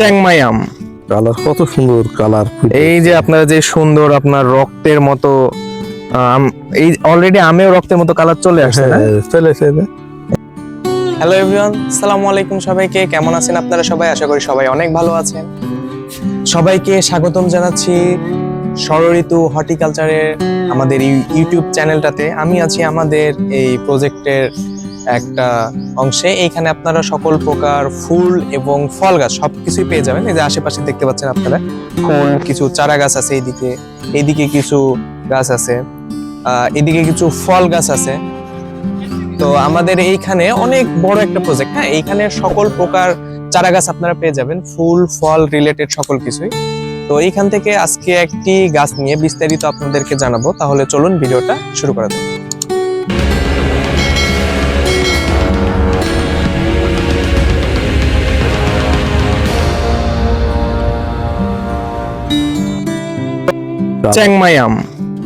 চ্যাংমাই আম colour কত সুন্দর colour এই যে আপনারা যে সুন্দর আপনার রক্তের মতো আম এই অলরেডি আমেও রক্তের মতো কালার চলে আসছে না? চলে চলে হ্যালো এভরিওয়ান সালামু আলাইকুম সবাইকে। কেমন আছেন আপনারা সবাই? আশা করি সবাই অনেক ভালো আছেন। সবাইকে স্বাগতম জানাচ্ছি ষড়ঋতু হর্টিকালচারের আমাদের এই ইউটিউব চ্যানেলটাতে। আমি আছি আমাদের এই প্রজেক্টের একটা অংশে। এইখানে আপনারা সকল প্রকার ফুল এবং ফল গাছ সবকিছুই পেয়ে যাবেন। এই যে আশেপাশে দেখতে পাচ্ছেন আপনারা ফুল কিছু চারা গাছ আছে এইদিকে এইদিকে কিছু গাছ আছে এদিকে কিছু ফল গাছ আছে। তো আমাদের এইখানে অনেক বড় একটা প্রজেক্ট হ্যাঁ? এইখানে সকল প্রকার চারা গাছ আপনারা পেয়ে যাবেন, ফুল, ফল রিলেটেড সকল কিছুই। তো এইখান থেকে আজকে একটি গাছ নিয়ে বিস্তারিত আপনাদেরকে জানাব। তাহলে চলুন ভিডিওটা শুরু করা যাক। চ্যাংমাই আম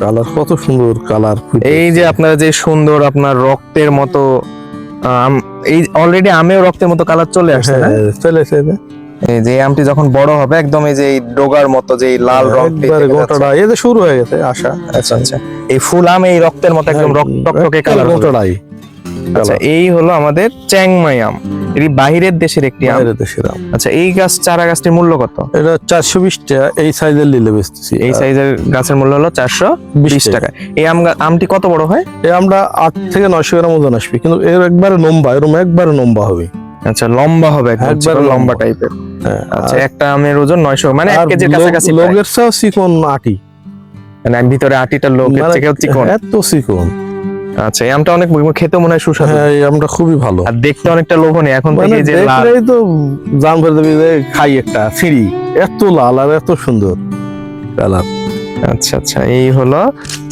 কালার কত সুন্দর কালার এই যে আপনারা যে সুন্দর আপনার রক্তের মতো আম এই অলরেডি আমেও রক্তের মতো কালার চলে আসছে না? চলে চলে এই যে আমটি যখন বড় হবে একদম এই যে ডোগার মতো যে লাল রং একবারে গোটাটা এই যে শুরু হয়ে গেছে আশা। আচ্ছা আচ্ছা। এই ফুল আম এই রক্তের মতো একদম রক্ত টকটকে কালার গোটাটাই। আচ্ছা এই হলো আমাদের চ্যাংমাই আম। এটি বাহিরের দেশের একটি আম। দেশের আম। আচ্ছা এই গাছ চারা গাছটির মূল্য কত? এটা চারশো বিশ টাকা এই সাইজের নিলে বেচতেছি। এই সাইজের গাছের মূল্য হলো চারশো বিশ টাকা। এই আম আমটি কত বড় হয়? এই আমরা আট থেকে নয়শো গ্রাম ওজন আসবে কিন্তু এর একবারে লম্বা এরকম একবারে লম্বা হবে। আচ্ছা লম্বা হবে একবারে লম্বা। টাইপের হ্যাঁ, আচ্ছা একটা আমের ওজন নয়শো মানে এক কেজির লোক- কাছাকাছি। লোকের চেয়েও চিকন আটি। মানে ভিতরে আটিটা লোকের মানে থেকেও চিকন। এত চিকন। আচ্ছা এই আমটা অনেক খেতে মনে হয় সুস্বাদু। হ্যাঁ এই আমটা খুবই ভালো। আর দেখতে অনেকটা লোভনীয় এখন মানে থেকে যে লাল। দেখলেই তো জান ফেলে দেবে যে খাই একটা সিঁড়ি এত লাল আর এত সুন্দর। কালার আচ্ছা আচ্ছা এই হলো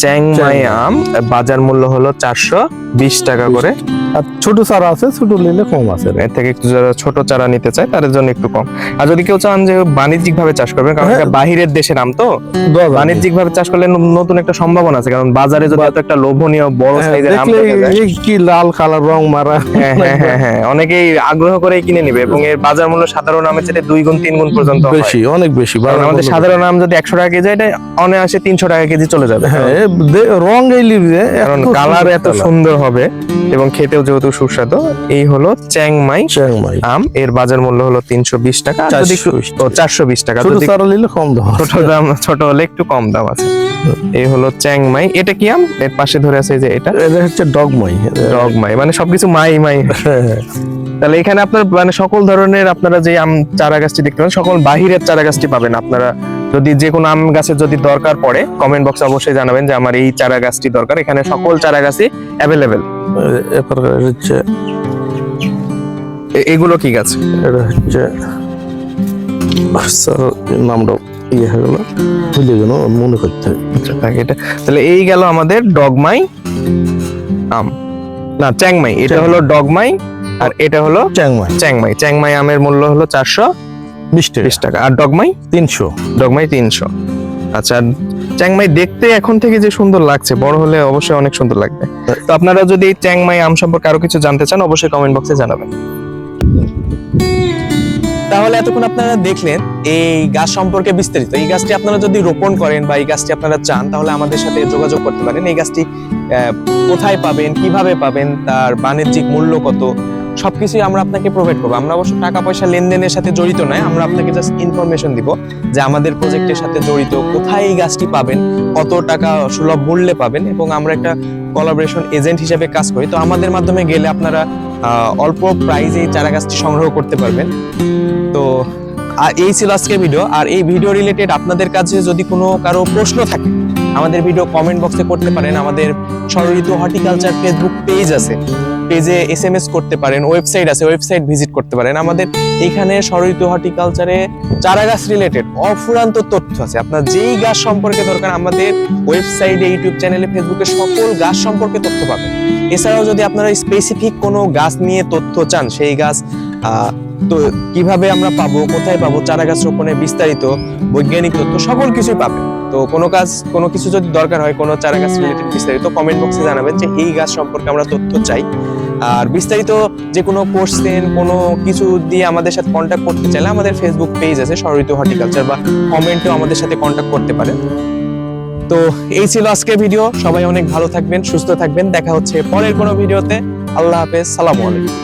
চ্যাংমাই। আম বাজার মূল্য হলো চারশো বিশ টাকা করে। আর ছোট চারা আছে ছোট নিলে কম আছে। এর থেকে একটু যারা ছোট চারা নিতে চায় তাদের জন্য একটু কম। আর যদি কেউ চান যে বাণিজ্যিক ভাবে চাষ করবেন কারণ হ্যাঁ। এটা বাহিরের দেশের আম তো বাণিজ্যিক ভাবে চাষ করলে নতুন একটা সম্ভাবনা আছে কারণ বাজারে যদি এত একটা লোভনীয় বড় হ্যাঁ, সাইজের আম দেখা কি লাল কালার রং মারা। হ্যাঁ হ্যাঁ হ্যাঁ হ্যাঁ। অনেকেই আগ্রহ করে কিনে নিবে এবং এর বাজার মূল্য সাধারণ আমের চেয়ে দুই গুণ তিন গুণ পর্যন্ত বেশি অনেক বেশি আমাদের সাধারণ আম যদি একশো টাকা কেজি এটা অনায়াসে তিনশো টাকা কেজি চলে যাবে। হ্যাঁ রং এই কারণ কালার এত সুন্দর হবে এবং খেতেও যেহেতু সুস্বাদু এই হলো চ্যাংমাই চ্যাংমাই। আম। এর বাজার মূল্য হলো তিনশো বিশ টাকা যদি একটু 420 ও চারশো বিশ টাকা। যদি কম দাম ছোট দাম ছোট হলে একটু কম দাম আছে। এই হলো চ্যাংমাই। এটা কি আম? এর পাশে ধরে আছে যে এটা? এটা হচ্ছে ডগমাই। ডগমাই মানে সবকিছু মাই মাই। হ্যাঁ, তাহলে এখানে আপনার মানে সকল ধরনের আপনারা যে আম চারা গাছটি দেখতে পাবেন সকল বাহিরের চারা গাছটি পাবেন আপনারা। যদি যে কোনো আম গাছের যদি দরকার পড়ে কমেন্ট বক্সে অবশ্যই জানাবেন যে আমার এই চারা গাছটি দরকার। এখানে সকল চারা গাছই অ্যাভেলেবেল এরপর হচ্ছে এগুলো কি গাছ? এটা হচ্ছে স্যার নামটা ইয়ে হয়ে গেল ভুলে গেল মনে করতে হবে। আচ্ছা, এটা তাহলে এই গেল আমাদের ডগমাই আম। না চ্যাংমাই এটা হলো ডগমাই আর এটা হলো চ্যাংমাই। চ্যাংমাই। চ্যাংমাই আমের মূল্য হলো চারশো বিশ টাকা। বিশ টাকা। আর ডগমাই? তিনশো। ডগমাই তিনশো। আচ্ছা চ্যাংমাই দেখতে এখন থেকে যে সুন্দর লাগছে বড় হলে অবশ্যই অনেক সুন্দর লাগবে। তো আপনারা যদি চ্যাংমাই আম সম্পর্কে আরও কিছু জানতে চান অবশ্যই কমেন্ট বক্সে জানাবেন। তাহলে এতক্ষণ আপনারা দেখলেন এই গাছ সম্পর্কে বিস্তারিত। এই গাছটি আপনারা যদি রোপণ করেন বা এই গাছটি আপনারা চান তাহলে আমাদের সাথে যোগাযোগ করতে পারেন। এই গাছটি আহ, কোথায় পাবেন কীভাবে পাবেন তার বাণিজ্যিক মূল্য কত সবকিছুই আমরা আপনাকে প্রোভাইড করব। আমরা অবশ্য টাকা পয়সা লেনদেনের সাথে জড়িত নয়, আমরা আপনাকে জাস্ট ইনফরমেশন দিব যে আমাদের প্রজেক্টের সাথে জড়িত, কোথায় এই গাছটি পাবেন, কত টাকা সুলভ মূল্যে পাবেন এবং আমরা একটা কোলাবোরেশন এজেন্ট হিসেবে কাজ করি। তো আমাদের মাধ্যমে গেলে আপনারা অল্প প্রাইজে এই চারা গাছটি সংগ্রহ করতে পারবেন। তো আর এই ছিল আজকের ভিডিও আর এই ভিডিও রিলেটেড আপনাদের কাছে যদি কোনো কারও প্রশ্ন থাকে, আমাদের ভিডিও কমেন্ট বক্সে করতে পারেন। আমাদের ষড়ঋতু হর্টিকালচার ফেসবুক পেজ আছে। পেজে এস এম এস করতে পারেন ওয়েবসাইট আছে ওয়েবসাইট ভিজিট করতে পারেন। আমাদের এইখানে ষড়ঋতু হর্টিকালচারে চারা গাছ রিলেটেড অফুরান্ত তথ্য আছে। আপনার যেই গাছ সম্পর্কে দরকার, আমাদের ওয়েবসাইটে ইউটিউব চ্যানেলে ফেসবুকে সকল গাছ সম্পর্কে তথ্য পাবেন। এছাড়াও যদি আপনারা স্পেসিফিক কোনো গাছ নিয়ে তথ্য চান, সেই গাছ তো কীভাবে আমরা পাবো, কোথায় পাবো, চারা গাছ রোপণের বিস্তারিত, বৈজ্ঞানিক তথ্য, সকল কিছুই পাবেন। তো কোনো কাজ, কোনো কিছু যদি দরকার হয়, কোনো চারা গাছ রিলেটেড বিস্তারিত কমেন্ট বক্সে জানাবেন যে এই গাছ সম্পর্কে আমরা তথ্য চাই। আর বিস্তারিত যে কোনো কোর্সেন কোনো কিছু দিয়ে আমাদের সাথে কন্ট্যাক্ট করতে চাইলে আমাদের ফেসবুক পেজ আছে সরিত হর্টিকালচার বা কমেন্টেও আমাদের সাথে কন্ট্যাক্ট করতে পারেন। তো এই ছিল আজকের ভিডিও সবাই অনেক ভালো থাকবেন, সুস্থ থাকবেন। দেখা হচ্ছে পরের কোনো ভিডিওতে আল্লাহ হাফেজ, সালামু আলাইকুম।